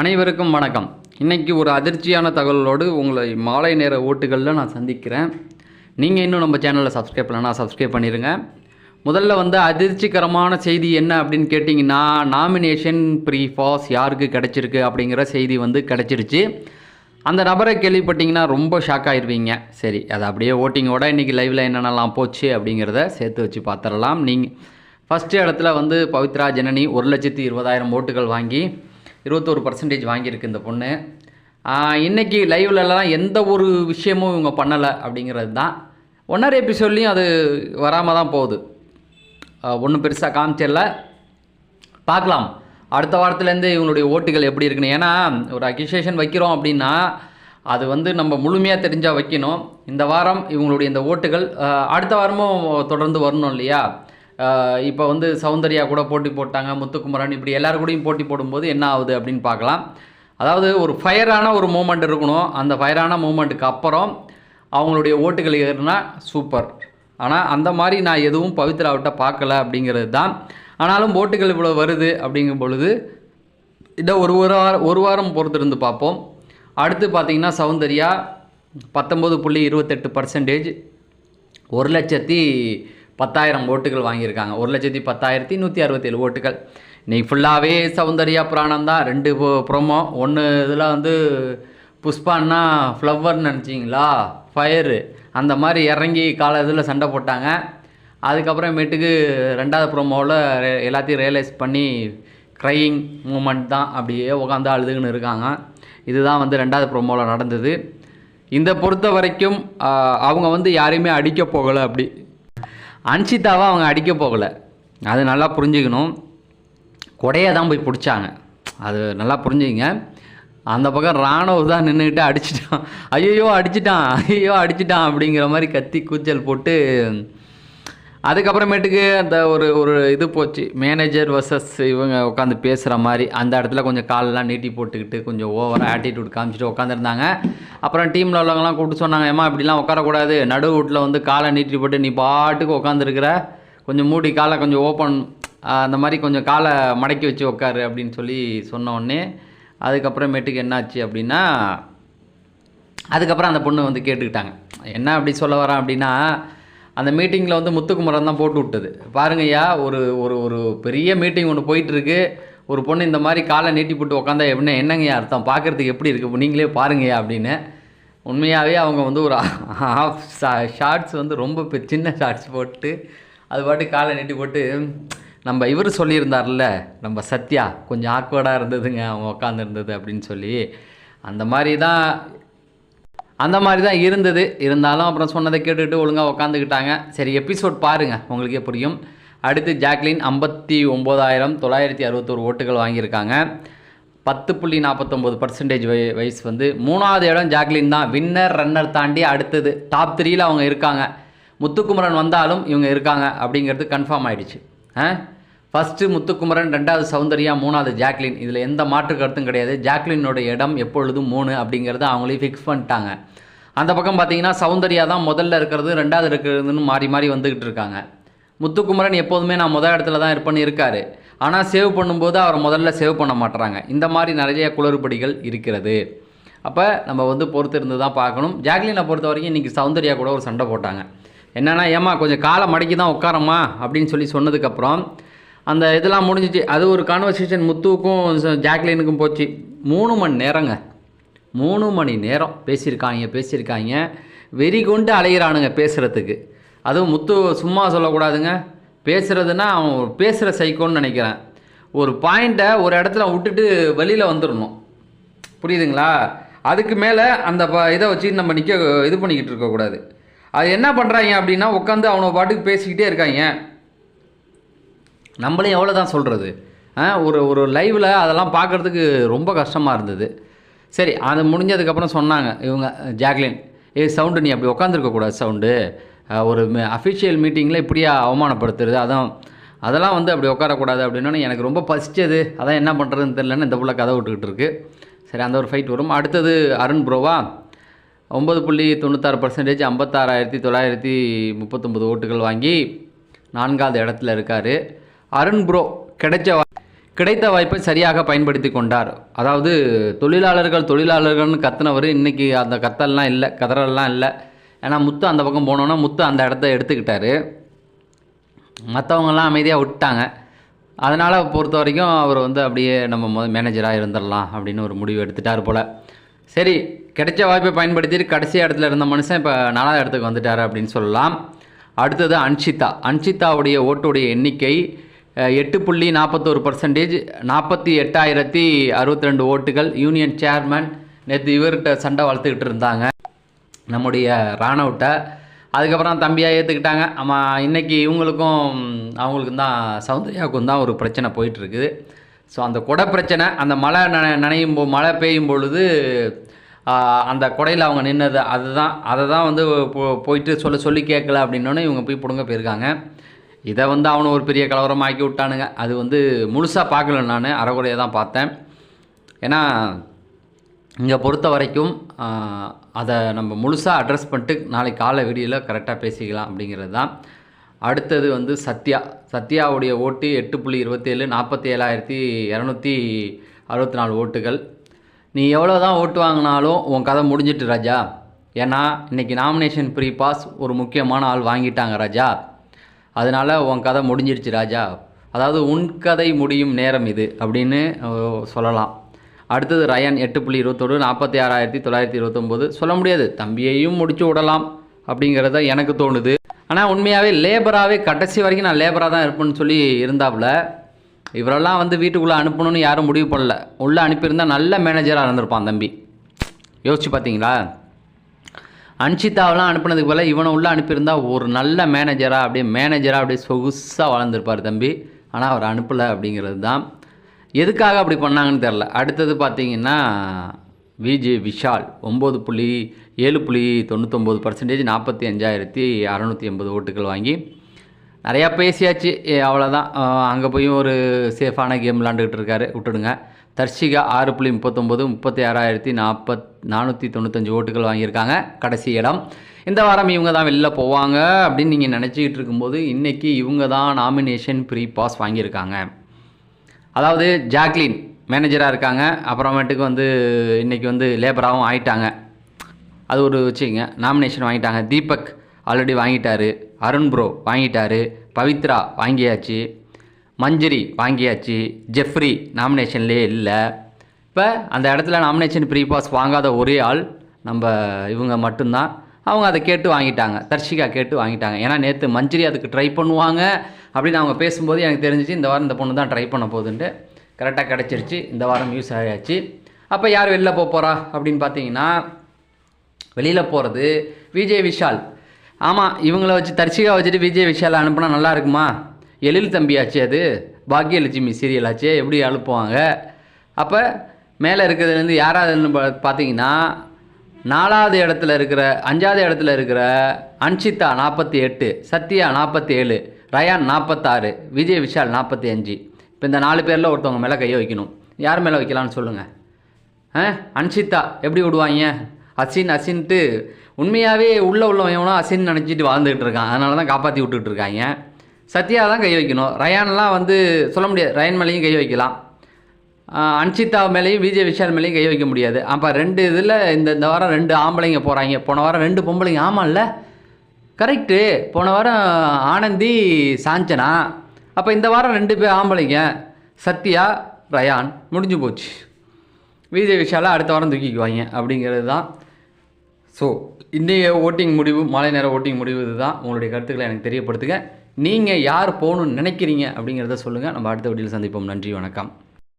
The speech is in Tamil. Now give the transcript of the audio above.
அனைவருக்கும் வணக்கம். இன்றைக்கி ஒரு அதிர்ச்சியான தகவலோடு உங்களை மாலை நேர ஓட்டுகளில் நான் சந்திக்கிறேன். நீங்கள் இன்னும் நம்ம சேனலில் சப்ஸ்கிரைப் பண்ணலன்னா சப்ஸ்கிரைப் பண்ணிடுங்க முதல்ல வந்து அதிர்ச்சிகரமான செய்தி என்ன அப்படின்னு கேட்டிங்கன்னா நாமினேஷன் ப்ரீ பாஸ் யாருக்கு கிடச்சிருக்கு அப்படிங்கிற செய்தி வந்து கிடச்சிருச்சு. அந்த நபரை கேள்விப்பட்டிங்கன்னா ரொம்ப ஷாக் ஆயிருவீங்க. சரி அது அப்படியே ஓட்டிங்கோட இன்றைக்கி லைவில் என்னென்னலாம் போச்சு அப்படிங்கிறத சேர்த்து வச்சு பார்த்துடலாம். நீங்கள் ஃபஸ்ட்டு இடத்துல வந்து பவித்ரா ஜனனி ஒரு லட்சத்தி இருபதாயிரம் ஓட்டுகள் வாங்கி இருபத்தோரு பர்சன்டேஜ் வாங்கியிருக்கு இந்த பொண்ணு. இன்றைக்கி லைவ்லலாம் எந்த ஒரு விஷயமும் இவங்க பண்ணலை அப்படிங்கிறது தான். ஒன்றரை எபிசோட்லேயும் அது வராமல் தான் போகுது. ஒன்றும் பெருசாக காமிச்சிடல. பார்க்கலாம். அடுத்த வாரத்துலேருந்து இவங்களுடைய ஓட்டுகள் எப்படி இருக்குன்னு. ஏன்னா ஒரு அக்யூசியேஷன் வைக்கிறோம் அப்படின்னா அது வந்து நம்ம முழுமையாக தெரிஞ்சால் வைக்கணும். இந்த வாரம் இவங்களுடைய இந்த ஓட்டுகள் அடுத்த வாரமும் தொடர்ந்து வரணும் இல்லையா? இப்போ வந்து சௌந்தர்யா கூட போட்டி போட்டாங்க முத்துக்குமரன் இப்படி எல்லாரு கூடயும் போட்டி போடும்போது என்ன ஆகுது அப்படின்னு பார்க்கலாம். அதாவது ஒரு ஃபயரான ஒரு மூமெண்ட் இருக்கணும். அந்த ஃபயரான மூமெண்ட்டுக்கு அப்புறம் அவங்களுடைய ஓட்டுகள் ஏறுனா சூப்பர். ஆனால் அந்த மாதிரி நான் எதுவும் பவித்ராவிட்ட பார்க்கல அப்படிங்கிறது தான். ஆனாலும் ஓட்டுகள் இவ்வளோ வருது அப்படிங்கும் பொழுது இதை ஒரு ஒரு வாரம் ஒரு வாரம் பொறுத்திருந்து பார்ப்போம். அடுத்து பார்த்தீங்கன்னா சௌந்தர்யா பத்தொம்பது புள்ளி இருபத்தெட்டு பர்சன்டேஜ் ஒரு லட்சத்தி பத்தாயிரம் ஓட்டுகள் வாங்கியிருக்காங்க. ஒரு லட்சத்தி பத்தாயிரத்தி நூற்றி அறுபத்தேழு ஓட்டுகள். இன்றைக்கி ஃபுல்லாகவே சௌந்தர்யா புராணம் தான். ரெண்டு ப்ரோமோ ஒன்று இதில் வந்து புஷ்பான்னா ஃப்ளவர்னு நினச்சிங்களா? ஃபயரு அந்த மாதிரி இறங்கி கால இதில் சண்டை போட்டாங்க. அதுக்கப்புறமேட்டுக்கு ரெண்டாவது ப்ரோமோவில் எல்லாத்தையும் ரியலைஸ் பண்ணி க்ரையிங் மூமெண்ட் தான் அப்படியே உட்காந்து அழுதுகின்னு இருக்காங்க. இதுதான் வந்து ரெண்டாவது ப்ரோமோவில் நடந்தது. இந்த பொறுத்த வரைக்கும் அவங்க வந்து யாரையுமே அடிக்க போகலை அப்படி. அன்சிதாவை அவங்க அடிக்க போகலை. அது நல்லா புரிஞ்சுக்கணும். கொடையை தான் போய் பிடிச்சாங்க. அது நல்லா புரிஞ்சுங்க அந்த பக்கம் ராணுவ தான் நின்றுக்கிட்டு அடிச்சிட்டான். ஐயோ அடிச்சிட்டான். ஐயோ அடிச்சிட்டான் அப்படிங்கிற மாதிரி கத்தி கூச்சல் போட்டு அதுக்கப்புறமேட்டுக்கு அந்த ஒரு ஒரு இது போச்சு. மேனேஜர் வர்சஸ் இவங்க உட்காந்து பேசுகிற மாதிரி அந்த இடத்துல கொஞ்சம் காலெலாம் நீட்டி போட்டுக்கிட்டு கொஞ்சம் ஓவராக ஆட்டிடியூட் காமிச்சிட்டு உட்காந்துருந்தாங்க அப்புறம் டீமில் உள்ளவங்களாம் கூப்பிட்டு சொன்னாங்க ஏமா இப்படிலாம் உட்காரக்கூடாது. நடு வீட்டில் வந்து காலை நீட்டி போட்டு நீ பாட்டுக்கு உட்காந்துருக்கிற கொஞ்சம் மூடி காலை கொஞ்சம் ஓப்பன் அந்த மாதிரி கொஞ்சம் காலை மடக்கி வச்சு உட்காரு அப்படின்னு சொல்லி சொன்ன உடனே அதுக்கப்புறமேட்டுக்கு என்னாச்சு அப்படின்னா அதுக்கப்புறம் அந்த பொண்ணு வந்து கேட்டுக்கிட்டாங்க. என்ன அப்படி சொல்ல வரேன் அப்படின்னா அந்த மீட்டிங்கில் வந்து முத்துக்குமரன் தான் போட்டு விட்டது. பாருங்கய்யா ஒரு ஒரு ஒரு பெரிய மீட்டிங் ஒன்று போயிட்டுருக்கு. ஒரு பொண்ணு இந்த மாதிரி காலை நீட்டி போட்டு உட்காந்தா எப்படி என்னங்கய்யா அர்த்தம்? பார்க்குறதுக்கு எப்படி இருக்குது நீங்களே பாருங்கய்யா அப்படின்னு. உண்மையாகவே அவங்க வந்து ஒரு ஆஃப் ஷார்ட்ஸ் வந்து ரொம்ப பெ- சின்ன ஷார்ட்ஸ் போட்டு அது பாட்டு காலை நீட்டி போட்டு நம்ம இவர் சொல்லியிருந்தார்ல நம்ம சத்யா கொஞ்சம் ஆக்வர்டாக இருந்ததுங்க அவங்க உட்காந்துருந்தது அப்படின்னு சொல்லி. அந்த மாதிரி தான் அந்த மாதிரி தான் இருந்தது. இருந்தாலும் அப்புறம் சொன்னதை கேட்டுட்டு ஒழுங்காக உட்காந்துக்கிட்டாங்க சரி எபிசோட் பாருங்கள் உங்களுக்கே புரியும். அடுத்து ஜாக்லின் ஐம்பத்தி ஒம்போதாயிரம் தொள்ளாயிரத்தி அறுபத்தோரு ஓட்டுகள் வாங்கியிருக்காங்க. பத்து புள்ளி நாற்பத்தொம்போது பர்சன்டேஜ் வயசு வந்து மூணாவது இடம் ஜாக்லின் தான். வின்னர் ரன்னர் தாண்டி அடுத்தது டாப் த்ரீயில் அவங்க இருக்காங்க. முத்துக்குமரன் வந்தாலும் இவங்க இருக்காங்க அப்படிங்கிறது கன்ஃபார்ம் ஆயிடுச்சு. ஆ? ஃபஸ்ட்டு முத்துக்குமரன் ரெண்டாவது சௌந்தர்யா மூணாவது ஜாக்லின். இதில் எந்த மாற்று கருத்தும் கிடையாது. ஜாக்லினோட இடம் எப்பொழுதும் மூணு அப்படிங்கிறத அவங்களே ஃபிக்ஸ் பண்ணிட்டாங்க. அந்த பக்கம் பார்த்தீங்கன்னா சௌந்தர்யா தான் முதல்ல இருக்கிறது ரெண்டாவது இருக்கிறதுன்னு மாறி மாறி வந்துக்கிட்டு இருக்காங்க. முத்துக்குமரன் எப்போதுமே நான் முதல் இடத்துல தான் இருப்பேன்னு இருக்காரு. ஆனால் சேவ் பண்ணும்போது அவர் முதல்ல சேவ் பண்ண மாட்டுறாங்க இந்த மாதிரி நிறைய குளறுபடிகள் இருக்கிறது. அப்போ நம்ம வந்து பொறுத்து இருந்து தான் பார்க்கணும். ஜாக்லினை பொறுத்த வரைக்கும் இன்றைக்கி சௌந்தர்யா கூட ஒரு சண்டை போட்டாங்க. என்னென்னா ஏம்மா கொஞ்சம் காலை மடக்கி தான் உட்காரம்மா அப்படின்னு சொல்லி சொன்னதுக்கப்புறம் அந்த இதெல்லாம் முடிஞ்சிச்சு. அது ஒரு கான்வர்சேஷன் முத்துவுக்கும் ஜாக்லினுக்கும் போச்சு. மூணு மணி நேரங்க. மூணு மணி நேரம் பேசியிருக்காங்க பேசியிருக்காங்க. வெறி கொண்டு அலைகிறானுங்க பேசுகிறதுக்கு அதுவும் முத்து சும்மா சொல்லக்கூடாதுங்க. பேசுகிறதுனா அவன் பேசுகிற சைக்கோன்னு நினைக்கிறேன். ஒரு பாயிண்ட்டை ஒரு இடத்துல விட்டுட்டு வெளியில் வந்துடணும் புரியுதுங்களா? அதுக்கு மேலே அந்த ப இதை வச்சு நம்ம நிற்க இது பண்ணிக்கிட்டு இருக்கக்கூடாது. அது என்ன பண்ணுறாங்க அப்படின்னா உட்காந்து அவனை பாட்டுக்கு பேசிக்கிட்டே இருக்காங்க. நம்மளையும் எவ்வளோ தான் சொல்கிறது ஒரு ஒரு லைவில் அதெல்லாம் பார்க்குறதுக்கு ரொம்ப கஷ்டமாக இருந்தது. சரி அது முடிஞ்சதுக்கப்புறம் சொன்னாங்க இவங்க ஜாக்லின் ஏ சவுண்டு நீ அப்படி உட்காந்துருக்கக்கூடாது சவுண்டு. ஒரு அஃபிஷியல் மீட்டிங்கில் இப்படியா அவமானப்படுத்துறது அதான் அதெல்லாம் வந்து அப்படி உட்காரக்கூடாது அப்படின்னா எனக்கு ரொம்ப பசிச்சது. அதான் என்ன பண்ணுறதுன்னு தெரிலன்னு இந்த புள்ள கதை விட்டுக்கிட்டு இருக்கு. சரி அந்த ஒரு ஃபைட் வரும். அடுத்தது அருண் ப்ரோவா ஒம்பது புள்ளி தொண்ணூத்தாறு பர்சன்டேஜ் ஐம்பத்தாறாயிரத்தி தொள்ளாயிரத்தி முப்பத்தொம்பது ஓட்டுகள் வாங்கி நான்காவது இடத்துல இருக்கார். அருண் ப்ரோ கிடைச்ச கிடைத்த வாய்ப்பை சரியாக பயன்படுத்தி கொண்டார். அதாவது தொழிலாளர்கள் தொழிலாளர்கள்னு கத்தினவர் இன்றைக்கி அந்த கத்தல்லாம் இல்லை கதறல்லாம் இல்லை. ஏன்னா முத்து அந்த பக்கம் போனோன்னா முத்து அந்த இடத்த எடுத்துக்கிட்டாரு. மற்றவங்கெல்லாம் அமைதியாக விட்டாங்க. அதனால் பொறுத்த வரைக்கும் அவர் வந்து அப்படியே நம்ம முத மேனேஜராக இருந்துடலாம் அப்படின்னு ஒரு முடிவு எடுத்துட்டார் போல். சரி கிடைச்ச வாய்ப்பை பயன்படுத்திட்டு கடைசி இடத்துல இருந்த மனுஷன் இப்போ நாலாவது இடத்துக்கு வந்துட்டார் அப்படின்னு சொல்லலாம். அடுத்தது அன்ஷிதா. அன்ஷிதாவுடைய ஓட்டுடைய எண்ணிக்கை எட்டு புள்ளி நாற்பத்தோரு பர்சன்டேஜ் நாற்பத்தி எட்டாயிரத்தி அறுபத்தி ரெண்டு ஓட்டுகள். யூனியன் சேர்மன் நேற்று இவர்கிட்ட சண்டை வளர்த்துக்கிட்டு இருந்தாங்க. நம்முடைய ராணவுட்ட. அதுக்கப்புறம் தம்பியாக ஏற்றுக்கிட்டாங்க ஆமாம் இன்றைக்கி இவங்களுக்கும் அவங்களுக்கும் தான் சௌந்தர்யாவுக்கும் தான் ஒரு பிரச்சனை போயிட்டுருக்குது. ஸோ அந்த குடை பிரச்சனை அந்த மழை நன நனையும் போ மழை பெய்யும் பொழுது அந்த குடையில் அவங்க நின்னது அதுதான். அதை தான் வந்து போ- போயிட்டு சொல்ல சொல்லி கேட்கல அப்படின்னோடனே இவங்க போய் பிடுங்க போயிருக்காங்க. இதை வந்து அவனை ஒரு பெரிய கலவரமாக்கி ஆக்கி விட்டானுங்க. அது வந்து முழுசாக பார்க்கல நான். அறகுறையாக தான் பார்த்தேன். ஏன்னா இங்கே பொறுத்த வரைக்கும் அதை நம்ம முழுசாக அட்ரஸ் பண்ணிட்டு நாளைக்கு காலை வீடியோவில் கரெக்டாக பேசிக்கலாம் அப்படிங்கிறது தான். அடுத்தது வந்து சத்யா. சத்யாவுடைய ஓட்டு எட்டு புள்ளி இருபத்தேழு நாற்பத்தி ஏழாயிரத்தி இரநூத்தி அறுபத்தி நாலு ஓட்டுகள். நீ எவ்வளோ தான் ஓட்டு வாங்கினாலும் உன் கதை முடிஞ்சிட்டு ராஜா. ஏன்னா இன்றைக்கி நாமினேஷன் ப்ரீ பாஸ் ஒரு முக்கியமான ஆள் வாங்கிட்டாங்க ராஜா. அதனால் உன் கதை முடிஞ்சிடுச்சு ராஜா. அதாவது உன் கதை முடியும் நேரம் இது அப்படின்னு சொல்லலாம். அடுத்தது ரயன் எட்டு புள்ளி இருபத்தோடு நாற்பத்தி ஆறாயிரத்தி தொள்ளாயிரத்தி இருபத்தொம்போது. சொல்ல முடியாது. தம்பியையும் முடிச்சு விடலாம் அப்படிங்கிறத எனக்கு தோணுது. ஆனால் உண்மையாகவே லேபராகவே கடைசி வரைக்கும் நான் லேபராக தான் இருப்பேன்னு சொல்லி இருந்தாப்புல இவரெல்லாம் வந்து வீட்டுக்குள்ளே அனுப்பணும்னு யாரும் முடிவு பண்ணல. உள்ளே அனுப்பியிருந்தா நல்ல மேனேஜராக இருந்திருப்பான் தம்பி. யோசிச்சு பார்த்தீங்களா? அன்ஷிதாவெலாம் அனுப்புனதுக்கு போல் இவனை உள்ளே அனுப்பியிருந்தா ஒரு நல்ல மேனேஜராக அப்படியே மேனேஜராக அப்படியே சொகுசாக வளர்ந்துருப்பார் தம்பி. ஆனால் அவர் அனுப்பலை அப்படிங்கிறது தான். எதுக்காக அப்படி பண்ணாங்கன்னு தெரில அடுத்தது பார்த்தீங்கன்னா விஜே விஷால் ஒம்பது புள்ளி ஏழு புள்ளி தொண்ணூத்தொம்பது பர்சன்டேஜ் நாற்பத்தி அஞ்சாயிரத்தி அறநூற்றி எண்பது ஓட்டுகள் வாங்கி நிறையா பேசியாச்சு அவ்வளோதான் அங்கே போய் ஒரு சேஃபான கேம் விளாண்டுக்கிட்டு இருக்காரு. விட்டுடுங்க. தர்ஷிகா ஆறு புள்ளி முப்பத்தொம்போது முப்பத்தி ஆறாயிரத்தி நாற்பத் நானூற்றி தொண்ணூத்தஞ்சு ஓட்டுகள் வாங்கியிருக்காங்க. கடைசி இடம். இந்த வாரம் இவங்க தான் வெளில போவாங்க அப்படின்னு நீங்கள் நினச்சிக்கிட்டு இருக்கும்போது இன்றைக்கி இவங்க தான் நாமினேஷன் ப்ரீ பாஸ் வாங்கியிருக்காங்க. அதாவது ஜாக்லின் மேனேஜராக இருக்காங்க. அப்புறமேட்டுக்கு வந்து இன்றைக்கி வந்து லேபராகவும் ஆயிட்டாங்க. அது ஒரு வச்சுக்கோங்க நாமினேஷன் வாங்கிட்டாங்க. தீபக் ஆல்ரெடி வாங்கிட்டாரு. அருண் ப்ரோ வாங்கிட்டாரு. பவித்ரா வாங்கியாச்சு. மஞ்சரி வாங்கியாச்சு. ஜெஃப்ரி நாமினேஷன்லேயே இல்லை. இப்போ அந்த இடத்துல நாமினேஷன் ப்ரீ பாஸ் வாங்காத ஒரே ஆள் நம்ம இவங்க மட்டும்தான். அவங்க அதை கேட்டு வாங்கிட்டாங்க. தர்ஷிகா கேட்டு வாங்கிட்டாங்க. ஏன்னா நேற்று மஞ்சரி அதுக்கு ட்ரை பண்ணுவாங்க அப்படின்னு அவங்க பேசும்போது எனக்கு தெரிஞ்சிச்சு இந்த வாரம் இந்த பொண்ணு தான் ட்ரை பண்ண போகுதுன்ட்டு. கரெக்டாக கிடச்சிருச்சு. இந்த வாரம் யூஸ் ஆகியாச்சு அப்போ யார் வெளில போக போகிறா அப்படின்னு பார்த்தீங்கன்னா வெளியில் போகிறது விஜய் விஷால். ஆமாம் இவங்கள வச்சு தர்ஷிகா வச்சுட்டு விஜய் விஷால் அனுப்புனா நல்லா இருக்குமா? எழில் தம்பியாச்சு அது. பாக்கியலட்சுமி சீரியல் ஆச்சு எப்படி அனுப்புவாங்க? அப்போ மேலே இருக்கிறதுலேருந்து யாராவதுன்னு பார்த்தீங்கன்னா நாலாவது இடத்துல இருக்கிற அஞ்சாவது இடத்துல இருக்கிற அன்ஷிதா நாற்பத்தி எட்டு சத்யா நாற்பத்தி ஏழு ரயான் நாற்பத்தாறு விஜய் விஷால் நாற்பத்தி அஞ்சு. இப்போ இந்த நாலு பேரில் ஒருத்தவங்க மேலே கையை வைக்கணும். யார் மேலே வைக்கலாம்னு சொல்லுங்கள் ஆ? அன்ஷிதா எப்படி விடுவாங்க? அசின் அசின்ட்டு உண்மையாகவே உள்ள உள்ளவன் எவனோ அசின் நினச்சிட்டு வாழ்ந்துகிட்டு இருக்கான். அதனால தான் காப்பாற்றி விட்டுட்டு இருக்காங்க. சத்யா தான் கை வைக்கணும். ரயான்லாம் வந்து சொல்ல முடியாது. ரயான் மேலேயும் கை வைக்கலாம். ஆ, அன்ஷிதா மேலேயும் விஜய் விஷால் மேலேயும் கை வைக்க முடியாது. அப்போ ரெண்டு இதில் இந்த இந்த வாரம் ரெண்டு ஆம்பளைங்க போகிறாங்க போன வாரம் ரெண்டு பொம்பளைங்க. ஆமாம்ல கரெக்டு போன வாரம் ஆனந்தி சாஞ்சனா. அப்போ இந்த வாரம் ரெண்டு பேர் ஆம்பளைங்க. சத்யா ரயான் முடிஞ்சு போச்சு. விஜய் விஷாலை அடுத்த வாரம் தூக்கிக்குவாங்க. அப்படிங்கிறது தான் ஸோ இன்றைய ஓட்டிங் முடிவு மாலை நேர ஓட்டிங் முடிவு இதுதான். உங்களுடைய கருத்துக்களை எனக்கு தெரியப்படுத்துங்க. நீங்கள் யார் போகணும்னு நினைக்கிறீங்க அப்படிங்கிறத சொல்லுங்கள் நம்ம அடுத்த வீடியோவில் சந்திப்போம். நன்றி வணக்கம்.